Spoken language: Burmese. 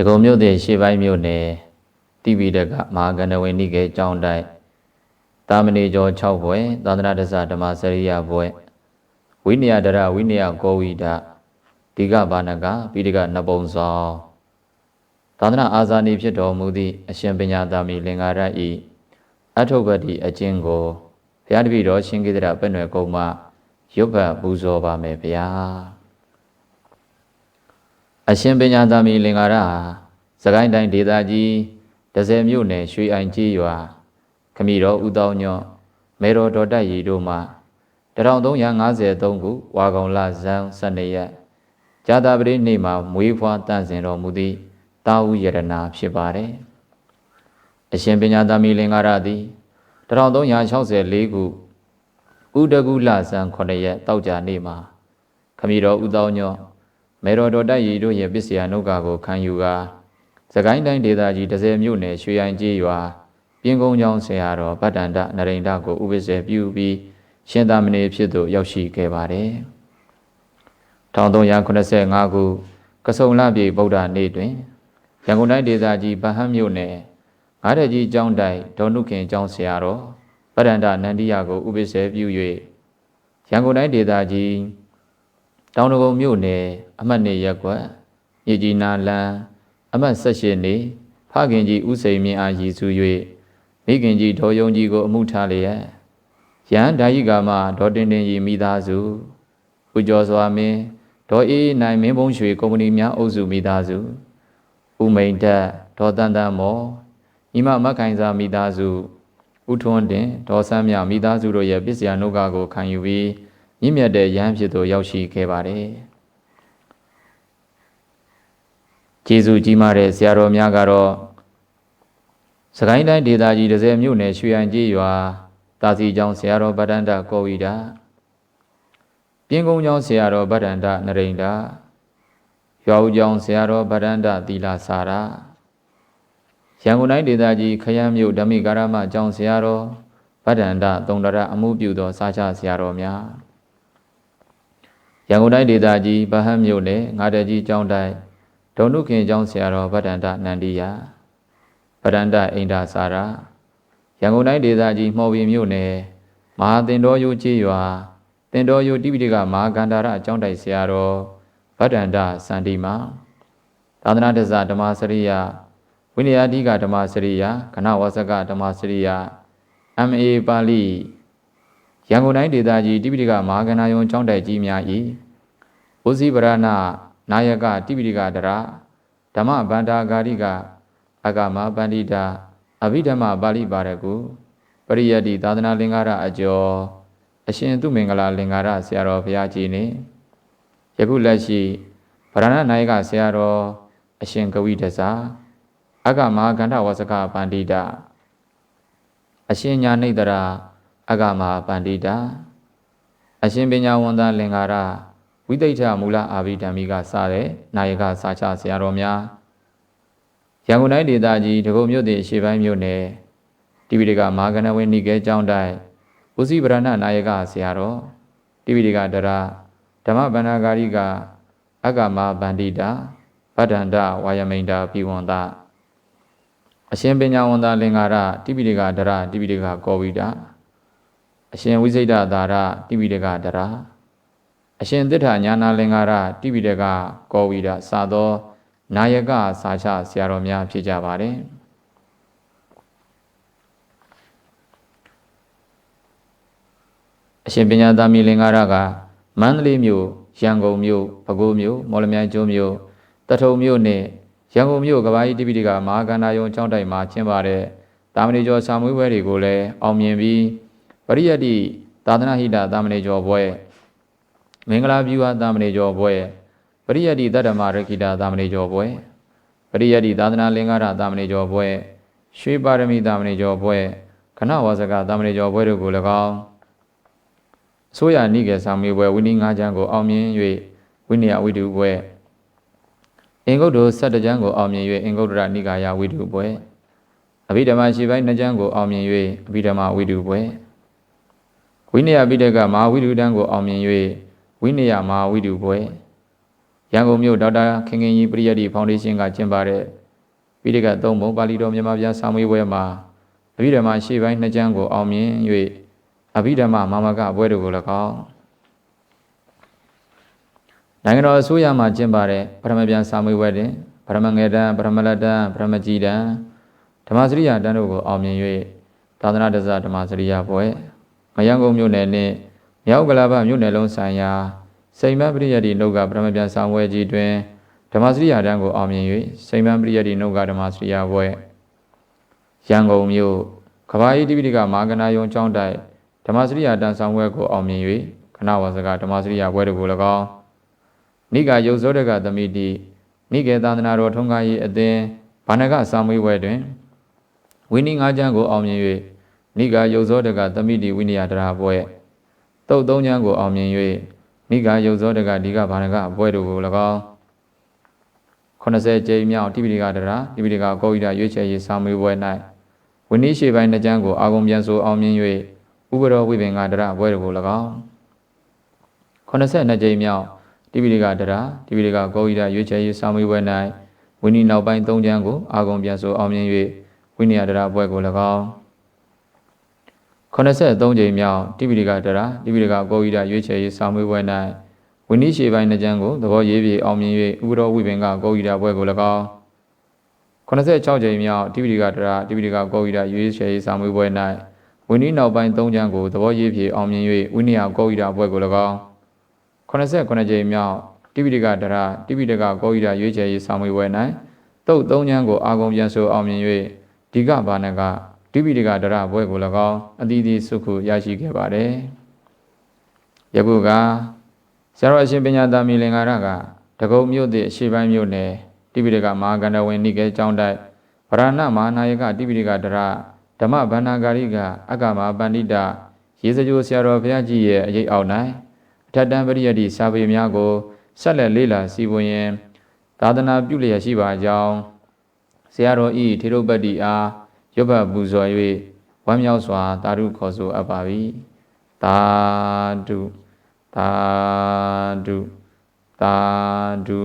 ဒဂုံမြို့နယ်ရှေ့ပိုင်းမြို့နယ်တိပိတကမဟာကဏဝေနိကေကျောင်းတိုက်တာမဏေကျော်6ဘွဲသာသနာတစ္ဆဓမ္မစရိယဘွဲဝိနည်းဒရဝိနည်းကောဝိဒဒီကဘာနကပိဋကနပုံဆောင်သာသနာအာဇာနည်ဖြစ်တော်မူသည့်အရှင်ပညာသာမီလင်္ကာရဤအထုပ္ပတိအကျင့်ကိုဘုရားတပည့်တော်ရှင်ကိတရပဲ့နယ်ကုံမှရွတ်ပတ်ပူဇော်ပါမယ်ဗျာ အရှင်ပညာသာမီလင်္ကာရဟာစကိုင်းတိုင်းဒေသကြီးဒဇယ်မြို့နယ်ရွှေအိုင်ကြီးရွာခမီတော်ဦးတောင်းညော့မေတော်တော်တက်ရီတို့မှ1353ခုဝါကောင်လဇန်12ရက်ဇာတာပတိနေ့မှာမွေးဖွားတန့်စင်တော်မူသည့်တာဝုယရနာဖြစ်ပါတယ်။အရှင်ပညာသမီးလင်္ကာရသည်1364ခုဥဒကုလဇန်9ရက်တောက်ကြနေ့မှာခမီတော်ဦးတောင်းညော့ မေတော်တော်တိုက်ရီတို့ရဲ့ပစ္စယနုက္ခကိုခံယူကာသကိုင်းတိုင်းဒေသကြီး30မြို့နယ်ရွှေရိုင်ကြီးရွာပြင်းကုန်းကျောင်းဆရာတော်ဗတ္တန္တနရိန္ဒကိုဥပ္ပစေပြုပြီးရှင်သာမဏေဖြစ်သို့ရောက်ရှိခဲ့ပါတယ်။1385ခုကဆုံလပြည်ဗုဒ္ဓနေ့တွင်ရန်ကုန်တိုင်းဒေသကြီးဗဟန်းမြို့နယ်ငါးတကြီးကျောင်းတိုင်ဒေါနုခင်ကျောင်းဆရာတော်ဗတ္တန္တနန္ဒီယကိုဥပ္ပစေပြု၍ရန်ကုန်တိုင်းဒေသကြီး တောင်တကုံမြို့နယ်အမှတ်နေရက်ကွက်မြေကြီးနာလန်းအမှတ်18နေဖခင်ကြီးဥစိန်မြင့်အားရည်စူး၍မိခင်ကြီးဒေါ်ယုံကြီးကိုအမှုထားလျက်ရန်ဓာယိကာမဒေါ်တင်တင်ရီမိသားစုဦးကျော်စွာမင်းဒေါ်အေးနိုင်မင်းဘုံရွှေကုမ္ပဏီများအုပ်စုမိသားစုဦးမိန်တက်ဒေါ်တန်တန်မော်ညီမမက်ခိုင်စာမိသားစုဦးထွန်းတင်ဒေါ်ဆန်းမြမိသားစုတို့ရဲ့ပစ္စယနုကကိုခံယူပြီး မြင့်မြတ်တဲ့ရဟန်းဖြစ်သို့ရောက်ရှိခဲ့ပါတယ်ကျေးဇူးကြီးမားတဲ့ဆရာတော်များကတော့စကိုင်းတိုင်းဒေသကြီး30မြို့နယ်ရွှေရန်ကြီးရွာတာစီကျောင်းဆရာတော်ဗဒ္ဒန္တကောဝိတာပြင်းကုန်းကျောင်းဆရာတော်ဗဒ္ဒန္တနရိန္ဒရွာဦးကျောင်းဆရာတော်ဗဒ္ဒန္တသီလာစာရရန်ကုန်တိုင်းဒေသကြီးခရမ်းမြို့ဓမ္မိကာရမကျောင်းဆရာတော်ဗဒ္ဒန္တတုံတရအမှုပြုသောစာချဆရာတော်များ ရန်ကုန်တိုင်းဒေသကြီးဗဟန်းမြို့နယ်ငါတကြီးကျောင်းတိုင်းဒုံနုခင်ကျောင်းဆရာတော်ဗဒ္ဒန္တနန္ဒီယဗဒ္ဒန္တအိန္ဒာစာရရန်ကုန်တိုင်းဒေသကြီးမှော်ပင်မြို့နယ်မဟာတင်တော်ရိုးကြီးရွာတင်တော်ရိုးတိပိဋကမဟာကန္တာရအကျောင်းတိုင်ဆရာတော်ဗဒ္ဒန္တစန္ဒီမာသာသနာတစ္ဆဓမ္မစရိယဝိနည်းအဓိကဓမ္မစရိယခဏဝဆကဓမ္မစရိယ MA ပါဠိ ရန်ကုန်တိုင်းဒေသကြီးတိပိဋကမဟာကန္နာယုံကျောင်းတိုင်ကြီးများ၏ဘုဇိဗရဏနာယကတိပိဋကတရဓမ္မဗန္တာဂာရိကအဂမပန္တိတာအဘိဓမ္မာပါဠိပါရကုပရိယတ္တိသာသနာလင်္ကာရအကျော်အရှင်သူမင်္ဂလာလင်္ကာရဆရာတော်ဘုရားကြီးနေယခုလက်ရှိဗရဏနာယကဆရာတော်အရှင်ကဝိတ္တစာအကမဟာကန္ဓဝစကပန္တိတာအရှင်ညာနိတရာ အကမဟာပန္တိတာအရှင်ပညာဝန္တလင်္ကာရဝိသိဋ္ဌမူလအာဘိဓမ္မိကစတဲ့နာယကစာချဆရာတော်များရန်ကုန်တိုင်းဒေသကြီးဒဂုံမြို့တည်ရှေ့ပိုင်းမြို့နယ်တိပိဋကမဟာကဏဝင်းနိကေကျောင်းတိုင်းဦးစီးဗရဏနာယကဆရာတော်တိပိဋကဒရဓမ္မဗန္နာဂာရိကအကမဗန္တိတာဗဒ္ဒန္တဝါယမိန်တာပိဝန္တအရှင်ပညာဝန္တာလင်္ကာရတိပိဋကဒရတိပိဋကကောဝိတာ အရှင်ဝိစိတ်တသာရတိပိဋကဒရအရှင်သစ္ထာညာနာလင်္ကာရတိပိဋကကောဝိတာစသော နာယကစာချဆရာတော်များဖြစ်ကြပါတယ်အရှင်ပညာသားမီလင်္ကာရကမန္တလေးမြို့ရန်ကုန်မြို့ပဲခူးမြို့မော်လမြိုင်ကျွန်းမြို့တထုံမြို့နဲ့ရန်ကုန်မြို့ကဘာကြီးတိပိတိကမဟာကန္နာယုံကျောင်းတိုင်မှာကျင်းပတဲ့တာမဏေကျော်ဆာမွေးပွဲတွေကိုလည်းအောင်မြင်ပြီး ပရိယတ်တိသာသနာဟိတတာမဏေကျော်ဘွဲမင်္ဂလာပြုဝတာမဏေကျော်ဘွဲပရိယတ္တိတတ္တမရခိတာသာမဏေကျော်ပွဲပရိယတ္တိသာသနာလင်္ကာရသာမဏေကျော်ပွဲရွှေပါရမီသာမဏေကျော်ပွဲခဏဝါစကသာမဏေကျော်ပွဲတို့ကို၎င်းအစိုးရနိကေစာမေပွဲဝိနည်း၅ချမ်းကိုအောင်မြင်၍ဝိနည်းဝိတုပွဲအင်္ဂုတ္တ၁၇ချမ်းကိုအောင်မြင်၍အင်္ဂုတ္တရနိကာယဝိတုပွဲအဘိဓမ္မာရှိပိုင်း၂ချမ်းကိုအောင်မြင်၍အဘိဓမ္မာဝိတုပွဲ ဝိနည်းပိဋကမဟာဝိတုတံကိုအောင်မြင်၍ဝိနည်းမဟာဝိတုပွဲရန်ကုန်မြို့ဒေါက်တာခင်ခင်ကြီးပရိယတ်တီဖောင်ဒေးရှင်းကကျင်းပတဲ့ပိဋကတ်သုံးပုံပါဠိတော်မြန်မာပြန်စာမေးပွဲမှာအဘိဓမ္မာရှေ့ပိုင်းနှစ်ကျမ်းကိုအောင်မြင်၍အဘိဓမ္မာမာမကဘွဲတို့ကို၎င်းနိုင်ငံတော်အစိုးရမှကျင်းပတဲ့ပထမပြန်စာမေးပွဲတွင်ပထမငယ်တန်းပထမလက်တန်းပထမကြီးတန်းဓမ္မစရိယာတန်းတို့ကိုအောင်မြင်၍သာသနာ့တဇဓမ္မစရိယာဘွဲ မယန်းကုန်းမြို့နယ်နှင့်မြောက်ကလာပမြို့နယ်လုံးဆိုင်ရာစိန်မပရိယတ်တီနှုတ်ကပထမပြန်စာပွဲကြီးတွင်ဓမ္မစရိယာတန်းကိုအောင်မြင်၍စိန်မပရိယတ်တီနှုတ်ကဓမ္မစရိယာဘွဲရန်ကုန်မြို့ကဘာယီတိပိဋကမာကနာယုံကျောင်းတိုက်ဓမ္မစရိယာတန်းဆောင်ပွဲကိုအောင်မြင်၍ခဏဝါစကဓမ္မစရိယာဘွဲတို့ကို၎င်းနိကယုတ်ဇောတကသမိတိနိကေသန္တနာတော်ထုံးကားရေးအသင်းဘာနကစာမွေးပွဲတွင်ဝိနည်း၅ကျမ်းကိုအောင်မြင်၍ နိကယုတ်ဇောတကသမိတိဝိနည်းတရာပွဲတုတ်သုံးကျမ်းကိုအောင်မြင်၍နိကယုတ်ဇောတကဒီကဘာနကပွဲတို့ကို၎င်း80ကြိမ်မြောက်တိပိဋကတရာတိပိဋကကောဣဒရွေးချယ်ရေးစာမွေးပွဲ၌ဝိနည်းရှိပိုင်းနှစ်ကျမ်းကိုအာဂုံပြန်ဆိုအောင်မြင်၍ဥပရောဝိပင်ကတရာပွဲတို့ကို၎င်း82ကြိမ်မြောက်တိပိဋကတရာတိပိဋကကောဣဒရွေးချယ်ရေးစာမေးပွဲ၌ဝိနည်းနောက်ပိုင်း၃ကျမ်းကိုအာဂုံပြန်ဆိုအောင်မြင်၍ဝိနည်းတရာပွဲကို၎င်း 83ကြိမ်မြောက်တိပိဋကတရာတိပိဋကကောဣဒရွေးချယ်ရေးစာမေးပွဲ၌ဝိနည်းရှေပိုင်းနှစ်ကျမ်းကိုသဘောရေးပြေအောင်မြင်၍ဥပရောဝိပင်ကကောဣဒပွဲကို၎င်း86ကြိမ်မြောက်တိပိဋကတရာတိပိဋကကောဣဒရွေးချယ်ရေးစာမေးပွဲ၌ဝိနည်းနောက်ပိုင်း၃ကျမ်းကိုသဘောရေးပြေအောင်မြင်၍ဝိနည်းကောဣဒပွဲကို၎င်း89ကြိမ်မြောက်တိပိဋကဒရတိပိဋကကောဣဒရွေးချယ်ရေးဆောင်မွေပွဲ၌တုတ်သုံးချမ်းကိုအာဂုံပြန်ဆိုအောင်မြင်၍ဒီကဘာနက တိပိဋကဒရဘွဲကို၎င်းအသီးသီးစုခုရရှိခဲ့ပါတယ်။ယခုကဆရာတော်အရှင်ပညာသာမီလင်္ကာရကတကုံမြို့သည့်အရှိပိုင်းမြို့နယ်တိပိဋကမဟာကန္တဝင်နိကေကျောင်းတိုက်ဗရဏမဟာနာယကတိပိဋကဒရဓမ္မဗန္နာဂာရိကအက္ကမပန္တိတရေစကြိုဆရာတော်ဘုရားကြီးရဲ့အရေးအောက်၌အထက်တန်းပရိယတ်တိစာပေများကိုဆက်လက်လေ့လာစီပွင်ရင်သာသနာပြုလျက်ရှိပါကြောင်းဆရာတော်ဤထေရုပတ္တိအား ရွတ်ပတ်ပူဇော်၍ဝမ်းမြောက်စွာတာရုခေါ်ဆိုအပ်ပါ၏သာဓုသာဓုသာဓု